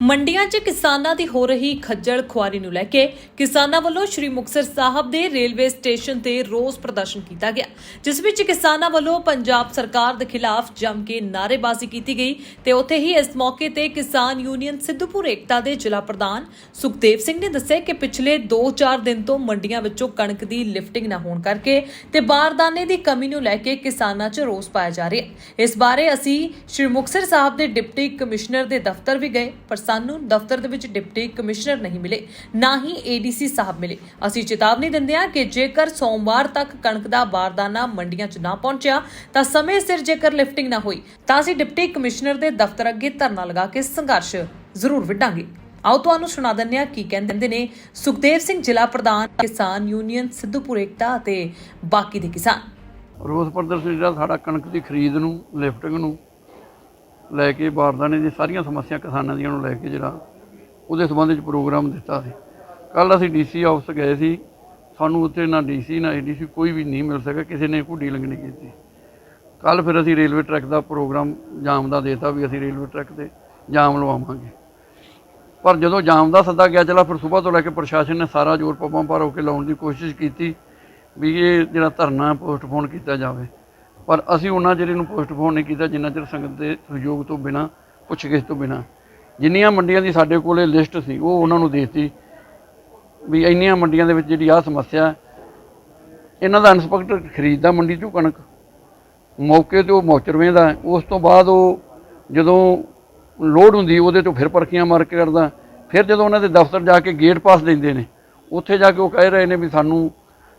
ਮੰਡੀਆਂ 'ਚ ਕਿਸਾਨਾਂ ਦੀ ਹੋ ਰਹੀ ਖੱਜਲ ਖੁਆਰੀ ਨੂੰ ਲੈ ਕੇ ਕਿਸਾਨਾਂ ਵੱਲੋਂ ਸ਼੍ਰੀ ਮੁਕਤਸਰ ਸਾਹਿਬ ਦੇ ਰੇਲਵੇ ਸਟੇਸ਼ਨ ਤੇ ਰੋਸ ਪ੍ਰਦਰਸ਼ਨ ਕੀਤਾ ਗਿਆ, ਜਿਸ ਵਿੱਚ ਕਿਸਾਨਾਂ ਵੱਲੋਂ ਪੰਜਾਬ ਸਰਕਾਰ ਦੇ ਖਿਲਾਫ ਜੰਮ ਕੇ ਨਾਅਰੇਬਾਜ਼ੀ ਕੀਤੀ ਗਈ ਤੇ ਉੱਥੇ ਹੀ ਇਸ ਮੌਕੇ ਤੇ ਕਿਸਾਨ ਯੂਨੀਅਨ ਸਿੱਧੂਪੁਰ ਏਕਤਾ ਦੇ ਜ਼ਿਲ੍ਹਾ ਪ੍ਰਧਾਨ ਸੁਖਦੇਵ ਸਿੰਘ ਨੇ ਦੱਸਿਆ ਕਿ ਪਿਛਲੇ 2-4 ਦਿਨ ਤੋਂ ਮੰਡੀਆਂ ਵਿੱਚੋਂ ਕਣਕ ਦੀ ਲਿਫਟਿੰਗ ਨਾ ਹੋਣ ਕਰਕੇ ਤੇ ਬਾਰਦਾਨੇ ਦੀ ਕਮੀ ਨੂੰ ਲੈ ਕੇ ਕਿਸਾਨਾਂ 'ਚ ਰੋਸ ਪਾਇਆ ਜਾ ਰਿਹਾ। ਇਸ ਬਾਰੇ ਅਸੀਂ ਸ਼੍ਰੀ ਮੁਕਤਸਰ ਸਾਹਿਬ ਦੇ ਡਿਪਟੀ ਕਮਿਸ਼ਨਰ ਦੇ ਦਫ਼ਤਰ ਵੀ ਗਏ, ਪਰ ਸਾਨੂੰ ਦਫ਼ਤਰ ਦੇ ਵਿੱਚ ਡਿਪਟੀ ਕਮਿਸ਼ਨਰ ਨਹੀਂ ਮਿਲੇ, ਨਾ ਹੀ ਏਡੀਸੀ ਸਾਹਿਬ ਮਿਲੇ। ਅਸੀਂ ਚੇਤਾਵਨੀ ਦਿੰਦੇ ਹਾਂ ਕਿ ਜੇਕਰ ਸੋਮਵਾਰ ਤੱਕ ਕਣਕ ਦਾ ਬਾਰਦਾਨਾ ਮੰਡੀਆਂ 'ਚ ਨਾ ਪਹੁੰਚਿਆ, ਤਾਂ ਸਮੇਂ ਸਿਰ ਜੇਕਰ ਲਿਫਟਿੰਗ ਨਾ ਹੋਈ, ਤਾਂ ਅਸੀਂ ਡਿਪਟੀ ਕਮਿਸ਼ਨਰ ਦੇ ਦਫ਼ਤਰ ਅੱਗੇ ਧਰਨਾ ਲਗਾ ਕੇ ਸੰਘਰਸ਼ ਜ਼ਰੂਰ ਵਿੱਢਾਂਗੇ। ਆਓ ਤੁਹਾਨੂੰ ਸੁਣਾ ਦਿੰਦੇ ਹਾਂ ਕੀ ਕਹਿੰਦੇ ਨੇ ਸੁਖਦੇਵ ਸਿੰਘ ਜ਼ਿਲ੍ਹਾ ਪ੍ਰਧਾਨ, ਕਿਸਾਨ ਯੂਨੀਅਨ, ਸਿੱਧੂਪੁਰ ਏਕਤਾ ਅਤੇ ਬਾਕੀ ਦੇ ਕਿਸਾਨ। ਰੋਸ ਪ੍ਰਦਰਸ਼ਨ ਜਿਹੜਾ ਸਾਡਾ ਕਣਕ ਦੀ ਖਰੀਦ ਨੂੰ, ਲਿਫਟਿੰਗ ਨੂੰ ਲੈ ਕੇ ਬਾਰਦਾਨੇ ਦੀ ਸਾਰੀਆਂ ਸਮੱਸਿਆ ਕਿਸਾਨਾਂ ਦੀਆਂ ਨੂੰ ਲੈ ਕੇ ਜਿਹੜਾ ਉਹਦੇ ਸੰਬੰਧ ਵਿੱਚ ਪ੍ਰੋਗਰਾਮ ਦਿੱਤਾ ਸੀ। ਕੱਲ ਅਸੀਂ ਡੀਸੀ ਆਫਿਸ ਗਏ ਸੀ, ਸਾਨੂੰ ਉੱਥੇ ਨਾ ਡੀਸੀ ਨਾ ਏਡੀਸੀ ਕੋਈ ਵੀ ਨਹੀਂ ਮਿਲ ਸਕਿਆ, ਕਿਸੇ ਨੇ ਕੋਈ ਡੀਲਿੰਗ ਨਹੀਂ ਕੀਤੀ। ਕੱਲ ਫਿਰ ਅਸੀਂ ਰੇਲਵੇ ਟਰੈਕ ਦਾ ਪ੍ਰੋਗਰਾਮ ਜਾਮ ਦਾ ਦੇਤਾ ਵੀ ਅਸੀਂ ਰੇਲਵੇ ਟਰੈਕ ਤੇ ਜਾਮ ਲਵਾਵਾਂਗੇ। ਪਰ ਜਦੋਂ ਜਾਮ ਦਾ ਸੱਦਾ ਗਿਆ, ਚਲਾ ਫਿਰ ਸਵੇਰ ਤੋਂ ਲੈ ਕੇ ਪ੍ਰਸ਼ਾਸਨ ਨੇ ਸਾਰਾ ਜ਼ੋਰ ਪੱਬਾਂ ਭਰ ਹੋ ਕੇ ਲਾਉਣ ਦੀ ਕੋਸ਼ਿਸ਼ ਕੀਤੀ ਵੀ ਇਹ ਜਿਹੜਾ ਧਰਨਾ ਪੋਸਟਪੋਨ ਕੀਤਾ ਜਾਵੇ। ਪਰ ਅਸੀਂ ਉਹਨਾਂ ਚਿਰ ਇਹਨੂੰ ਪੋਸਟਪੋਨ ਨਹੀਂ ਕੀਤਾ, ਜਿੰਨਾ ਚਿਰ ਸੰਗਤ ਦੇ ਸਹਿਯੋਗ ਤੋਂ ਬਿਨਾ, ਪੁੱਛਗਿੱਛ ਤੋਂ ਬਿਨਾ। ਜਿੰਨੀਆਂ ਮੰਡੀਆਂ ਦੀ ਸਾਡੇ ਕੋਲੇ ਲਿਸਟ ਸੀ, ਉਹ ਉਹਨਾਂ ਨੂੰ ਦੇਤੀ ਵੀ ਇੰਨੀਆਂ ਮੰਡੀਆਂ ਦੇ ਵਿੱਚ ਜਿਹੜੀ ਆਹ ਸਮੱਸਿਆ ਇਹਨਾਂ ਦਾ ਇੰਸਪੈਕਟਰ ਖਰੀਦਦਾ ਮੰਡੀ ਚੋਂ ਕਣਕ। ਮੌਕੇ ਤੇ ਉਹ ਮੌਚਰ ਵੇਂਦਾ, ਉਸ ਤੋਂ ਬਾਅਦ ਉਹ ਜਦੋਂ ਲੋਡ ਹੁੰਦੀ, ਉਹਦੇ ਤੋਂ ਫਿਰ ਪਰਖੀਆਂ ਮਾਰ ਕੇ ਕਰਦਾ ਫਿਰ ਜਦੋਂ ਉਹਨਾਂ ਦੇ ਦਫ਼ਤਰ ਜਾ ਕੇ ਗੇਟ ਪਾਸ ਦਿੰਦੇ ਨੇ, ਉੱਥੇ ਜਾ ਕੇ ਉਹ ਕਹਿ ਰਹੇ ਨੇ ਵੀ ਸਾਨੂੰ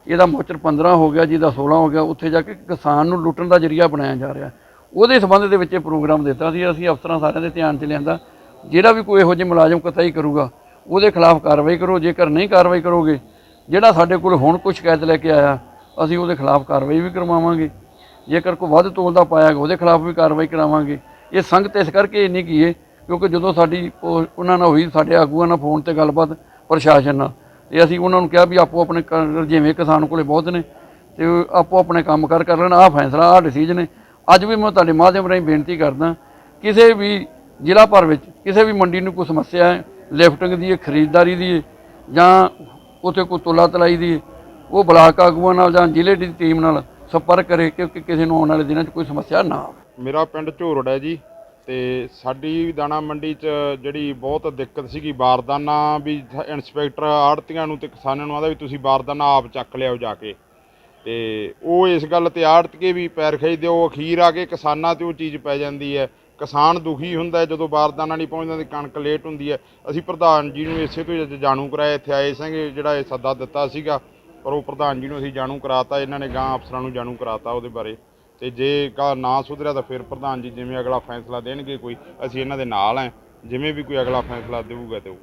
ਇਹਦਾ ਮੋਚਰ 15 ਹੋ ਗਿਆ, ਜਿਹਦਾ 16 ਹੋ ਗਿਆ, ਉੱਥੇ ਜਾ ਕੇ ਕਿਸਾਨ ਨੂੰ ਲੁੱਟਣ ਦਾ ਜਰੀਆ ਬਣਾਇਆ ਜਾ ਰਿਹਾ। ਉਹਦੇ ਸੰਬੰਧ ਦੇ ਵਿੱਚ ਇਹ ਪ੍ਰੋਗਰਾਮ ਦਿੱਤਾ ਸੀ, ਅਸੀਂ ਅਫਸਰਾਂ ਸਾਰਿਆਂ ਦੇ ਧਿਆਨ 'ਚ ਲਿਆਂਦਾ। ਜਿਹੜਾ ਵੀ ਕੋਈ ਇਹੋ ਜਿਹੇ ਮੁਲਾਜ਼ਮ ਕਤਾਈ ਕਰੂਗਾ, ਉਹਦੇ ਖਿਲਾਫ ਕਾਰਵਾਈ ਕਰੋ, ਜੇਕਰ ਨਹੀਂ ਕਾਰਵਾਈ ਕਰੋਗੇ, ਜਿਹੜਾ ਸਾਡੇ ਕੋਲ ਹੁਣ ਕੋਈ ਸ਼ਿਕਾਇਤ ਲੈ ਕੇ ਆਇਆ, ਅਸੀਂ ਉਹਦੇ ਖਿਲਾਫ ਕਾਰਵਾਈ ਵੀ ਕਰਵਾਵਾਂਗੇ। ਜੇਕਰ ਕੋਈ ਵੱਧ ਤੋਲਦਾ ਪਾਇਆ ਉਹਦੇ ਖਿਲਾਫ ਵੀ ਕਾਰਵਾਈ ਕਰਾਵਾਂਗੇ। ਇਹ ਸੰਗਤ ਇਸ ਕਰਕੇ ਨਹੀਂ ਹੈ ਕਿਉਂਕਿ ਜਦੋਂ ਸਾਡੀ ਉਹ- ਉਹਨਾਂ ਨਾਲ ਹੋਈ, ਸਾਡੇ ਆਗੂਆਂ ਨਾਲ ਫੋਨ ਤੇ ਗੱਲਬਾਤ, ਪ੍ਰਸ਼ਾਸਨ ਨਾਲ ਤੇ ਅਸੀਂ ਉਹਨਾਂ ਨੂੰ ਕਿਹਾ ਵੀ ਆਪੋ ਆਪਣੇ ਜਿਵੇਂ ਕਿਸਾਨ ਕੋਲੇ ਬਹੁਤ ਨੇ, ਤੇ ਆਪੋ ਆਪਣੇ ਕੰਮ ਕਰ ਕਰ ਲੈਣ, ਆਹ ਫੈਸਲਾ, ਆਹ ਡਿਸੀਜਨ ਹੈ ਅੱਜ ਵੀ ਮੈਂ ਤੁਹਾਡੇ ਮਾਧਿਅਮ ਰਾਹੀਂ ਬੇਨਤੀ ਕਰਦਾ, ਕਿਸੇ ਵੀ ਜ਼ਿਲ੍ਹਾ ਭਰ ਵਿੱਚ ਕਿਸੇ ਵੀ ਮੰਡੀ ਨੂੰ ਕੋਈ ਸਮੱਸਿਆ ਹੈ, ਲਿਫਟਿੰਗ ਦੀ ਹੈ, ਖਰੀਦਦਾਰੀ ਦੀ ਹੈ, ਜਾਂ ਉੱਥੇ ਕੋਈ ਤੋਲਾ ਤਲਾਈ ਦੀ ਉਹ ਬਲਾਕ ਆਗੂਆਂ ਨਾਲ ਜਾਂ ਜ਼ਿਲ੍ਹੇ ਦੀ ਟੀਮ ਨਾਲ ਸੰਪਰਕ ਕਰੇ ਕਿਉਂਕਿ ਕਿਸੇ ਨੂੰ ਆਉਣ ਵਾਲੇ ਦਿਨਾਂ 'ਚ ਕੋਈ ਸਮੱਸਿਆ ਨਾ ਆਵੇ। ਮੇਰਾ ਪਿੰਡ ਝੋਰੜ ਹੈ ਜੀ। ਤੇ ਸਾਡੀ ਦਾਣਾ ਮੰਡੀ 'ਚ ਜਿਹੜੀ ਬਹੁਤ ਦਿੱਕਤ ਸੀਗੀ ਬਾਰਦਾਨਾ ਵੀ ਸ- ਇੰਸਪੈਕਟਰ ਆੜਤੀਆਂ ਨੂੰ ਤੇ ਕਿਸਾਨਾਂ ਨੂੰ ਆਦਾ ਵੀ ਤੁਸੀਂ ਬਾਰਦਾਨਾ ਆਪ ਚੱਕ ਲਿਆਓ ਜਾ ਕੇ। ਤੇ ਉਹ ਇਸ ਗੱਲ ਤੇ ਆੜਤੀਏ ਵੀ ਪੈਰ ਖਿੱਚਦੇ, ਉਹ ਅਖੀਰ ਆ ਕੇ ਕਿਸਾਨਾਂ ਤੇ ਉਹ ਚੀਜ਼ ਪੈ ਜਾਂਦੀ ਹੈ। ਕਿਸਾਨ ਦੁਖੀ ਹੁੰਦਾ ਜਦੋਂ ਬਾਰਦਾਨਾ ਨਹੀਂ ਪਹੁੰਚਦਾ ਤੇ ਕਣਕ ਲੇਟ ਹੁੰਦੀ ਹੈ। ਅਸੀਂ ਪ੍ਰਧਾਨ ਜੀ ਨੂੰ ਇਸੇ ਤੋਂ ਹੀ ਜਾਣੂ ਕਰਾਇਆ, ਇੱਥੇ ਆਏ ਸੀਗੇ, ਜਿਹੜਾ ਇਹ ਸੱਦਾ ਦਿੱਤਾ ਸੀਗਾ, ਪਰ ਉਹ ਪ੍ਰਧਾਨ ਜੀ ਨੂੰ ਅਸੀਂ ਜਾਣੂ ਕਰਾਤਾ, ਇਹਨਾਂ ਨੇ ਗਾਂ ਅਫਸਰਾਂ ਨੂੰ ਜਾਣੂ ਕਰਾਤਾ ਉਹਦੇ ਬਾਰੇ। ਤੇ ਜੇ ਕਾ ਨਾ ਸੁਧਰਿਆ ਤਾਂ ਫਿਰ ਪ੍ਰਧਾਨ ਜੀ ਜਿਵੇਂ ਅਗਲਾ ਫੈਸਲਾ ਦੇਣਗੇ ਕੋਈ, ਅਸੀਂ ਇਹਨਾਂ ਦੇ ਨਾਲ ਆਂ। ਜਿਵੇਂ ਵੀ ਕੋਈ ਅਗਲਾ ਫੈਸਲਾ ਦੇਊਗਾ ਤੇ ਉਹ।